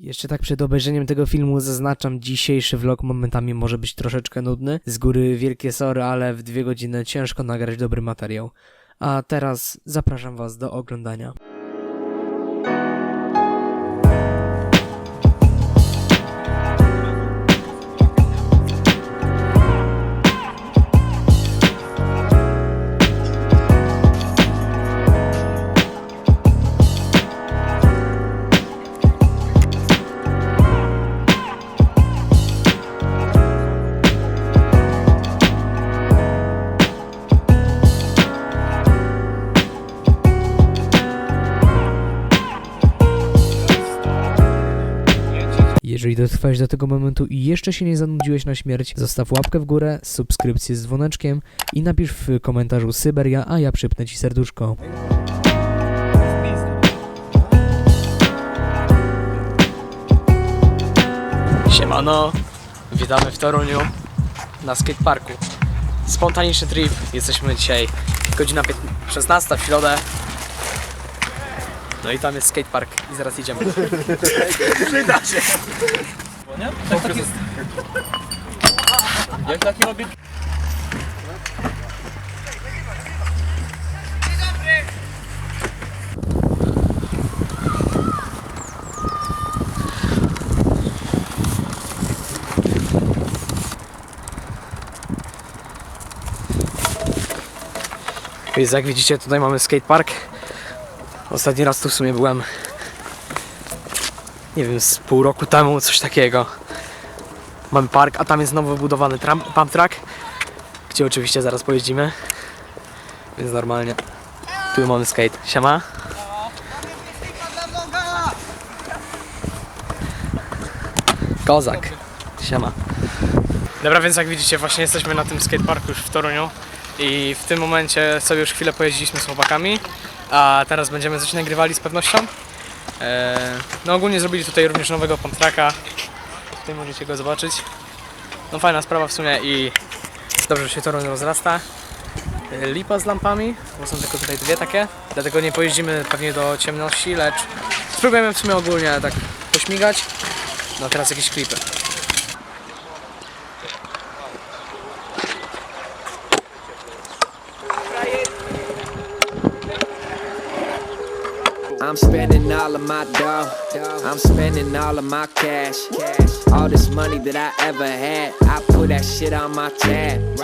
Jeszcze tak przed obejrzeniem tego filmu zaznaczam, dzisiejszy vlog momentami może być troszeczkę nudny. Z góry wielkie sorry, ale w dwie godziny ciężko nagrać dobry materiał. A teraz zapraszam Was do oglądania. Jeżeli dotrwałeś do tego momentu i jeszcze się nie zanudziłeś na śmierć, zostaw łapkę w górę, subskrypcję z dzwoneczkiem i napisz w komentarzu Syberia, a ja przypnę Ci serduszko. Siemano, witamy w Toruniu na skateparku. Spontaniczny trip, jesteśmy dzisiaj godzina 15 16 w środę. No i tam jest skatepark i zaraz idziemy. Jak taki robi... Więc jak widzicie tutaj mamy skatepark. Ostatni raz tu w sumie byłem nie wiem, z pół roku temu, coś takiego. Mamy park, a tam jest nowo wybudowany pump track, gdzie oczywiście zaraz pojeździmy. Więc normalnie. Tu mamy skate. Siema. Kozak. Siema. Dobra, więc jak widzicie, właśnie jesteśmy na tym skateparku już w Toruniu i w tym momencie sobie już chwilę pojeździliśmy z chłopakami, a teraz będziemy coś nagrywali z pewnością. Eee, no ogólnie zrobili tutaj również nowego pump tracka. Tutaj możecie go zobaczyć. No fajna sprawa w sumie i dobrze że się Toruń rozrasta. Eee, Lipa z lampami, bo są tylko tutaj dwie takie, dlatego nie pojeździmy pewnie do ciemności, lecz spróbujemy w sumie ogólnie tak pośmigać. No teraz jakieś klipy. Spending all of my dough. I'm spending all of my cash. All this money that I ever had, I put that shit on my tab.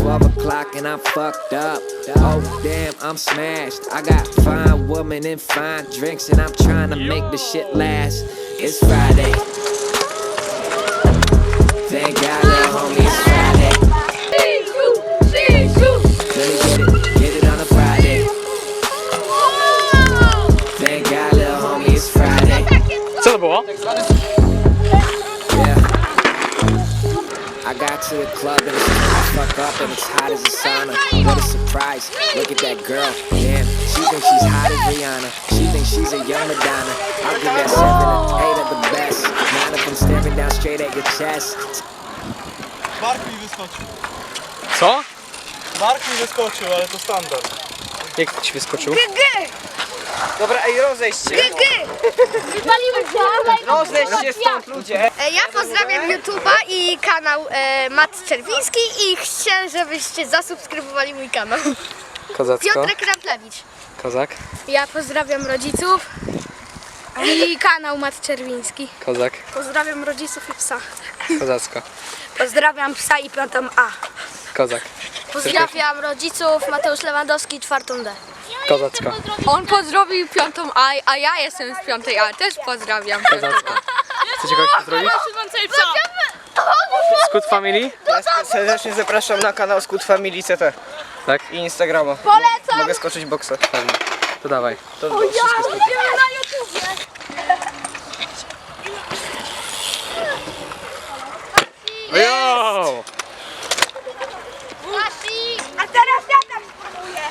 12 o'clock and I'm fucked up. Oh damn, I'm smashed. I got fine woman and fine drinks, and I'm trying to make the shit last. It's Friday. To the club and fuck up and it's hot as a sauna. What a surprise. Look at that girl. Damn, she thinks she's hot as Rihanna. She thinks she's a young Madonna. I'll give that seven or eight of the best. Nine of them staring down straight at your chest. Mark mi wyskoczył. Co? Mark mi wyskoczył, ale to standard. Jak ci wyskoczył? Dobra, ej, rozejść się. Wypaliły się. Rozejść się stąd, ludzie. E, Ja pozdrawiam YouTube'a i kanał e, Mat Czerwiński i chcę, żebyście zasubskrybowali mój kanał. Kozacko. Piotrek Ramplewicz. Kozak. Ja pozdrawiam rodziców i kanał Mat Czerwiński. Kozak. Pozdrawiam rodziców i psa. Kozacko. Pozdrawiam psa i piątą A. Kozak. Pozdrawiam rodziców Mateusz Lewandowski czwartą D. Kozacko. On pozdrowił piątą A, a ja jestem z piątej A. Też pozdrawiam. Kozacko. Chcecie kogoś pozdrowić? Scoot Family? Serdecznie zapraszam na kanał Scoot Family CT Tak? i Instagrama. Polecam! Mogę skoczyć boksa. To dawaj. To wszystko skoczę. Idziemy na YouTubie. Yo! A teraz ja tam spróbuję.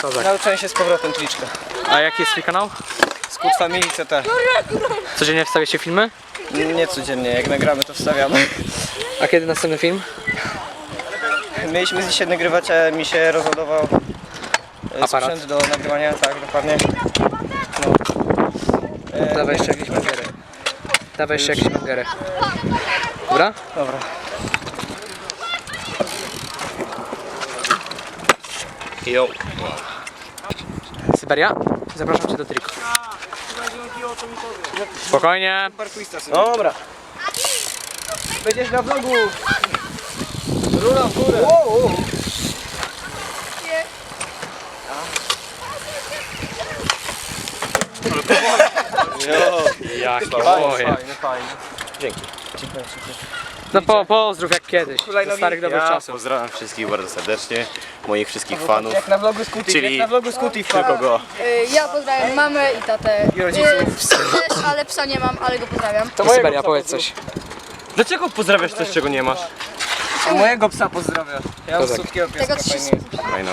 Kozak. Nauczyłem się z powrotem kliczka. A jaki jest twój kanał? Scoot Family CT. Codziennie wstawiacie filmy? Nie codziennie, jak nagramy to wstawiamy. A kiedy następny film? Mieliśmy dzisiaj nagrywać, a mi się rozładował e, Aparat. sprzęt do nagrywania, tak dokładnie. No. E, Dawaj jeszcze jakieś papiery. dawaj jeszcze jakieś mangery. Dobra? Dobra. Jo. Syberia, zapraszam cię do triku. Spokojnie. Dobra. Będziesz na vlogu. Rula w górę. Jakie moje. Fajne, fajne. No po, pozdrów jak kiedyś, Hulajnogi. starych dobrych Ja czasów. pozdrawiam wszystkich bardzo serdecznie, moich wszystkich fanów. Jak na vlogu Scooty, Czyli- jak na vlogu Scooty Tylko go. Ja pozdrawiam mamę i tatę. I rodziców. Psy też, ale psa nie mam, ale go pozdrawiam. To Syberia, powiedz coś. Dlaczego pozdrawiasz coś, czego nie masz? Mojego psa pozdrawia. Ja mam słodkiego pieska, Tego fajnie. Fajno.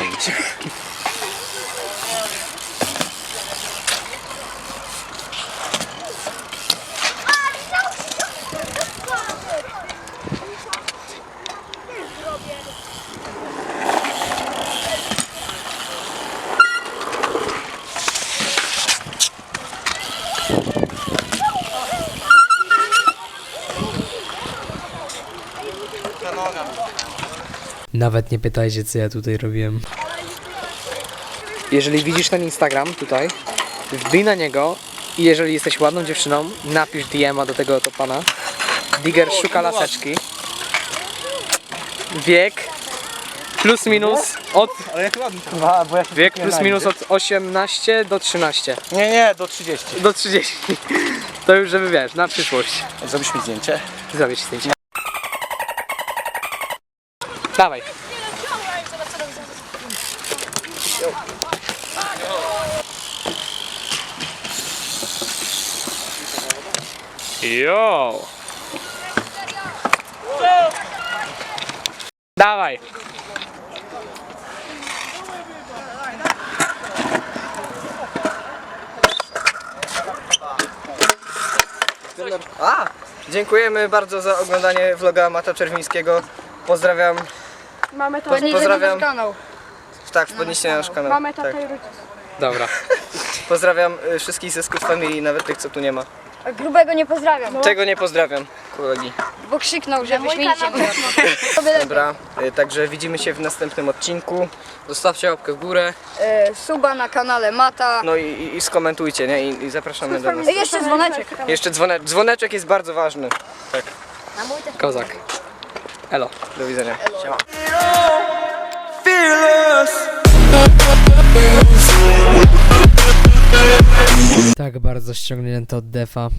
Nawet nie pytajcie, co ja tutaj robiłem. Jeżeli widzisz ten Instagram tutaj, wbij na niego i jeżeli jesteś ładną dziewczyną, napisz DM-a do tego to pana. Digger szuka laseczki. Wiek plus minus od Ale jak ładnie. Dwa, bo ja się wiek plus minus od 18 do 13. Nie, nie, do 30. Do 30. To już żeby wiesz, na przyszłość. Zrobisz mi zdjęcie? Zrobić zdjęcie. Dawaj. Jo. Dawaj. A! Dziękujemy bardzo za oglądanie vloga Mata Czerwińskiego. Pozdrawiam. Mamy to. Pozdrawiam. kanał. Tak, wpadnijcie na nasz kanał. Mamy tak. i rodziców. Dobra. Pozdrawiam y, wszystkich ze Scoot Family, nawet tych co tu nie ma. A grubego nie pozdrawiam, Tego nie pozdrawiam, kolegi. bo krzyknął, że wyśmienicie go. Dobra, y, także widzimy się w następnym odcinku. Zostawcie łapkę w górę. E, Suba na kanale Mata. No i, i, i skomentujcie, nie? I, I zapraszamy do nas. E, Jeszcze dzwoneczek. Jeszcze dzwone, dzwoneczek jest bardzo ważny. Kozak. Elo. Do widzenia. Elo. Tak bardzo ściągnięto od defa.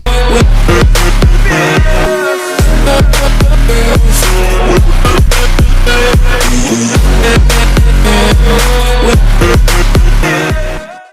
Yeah.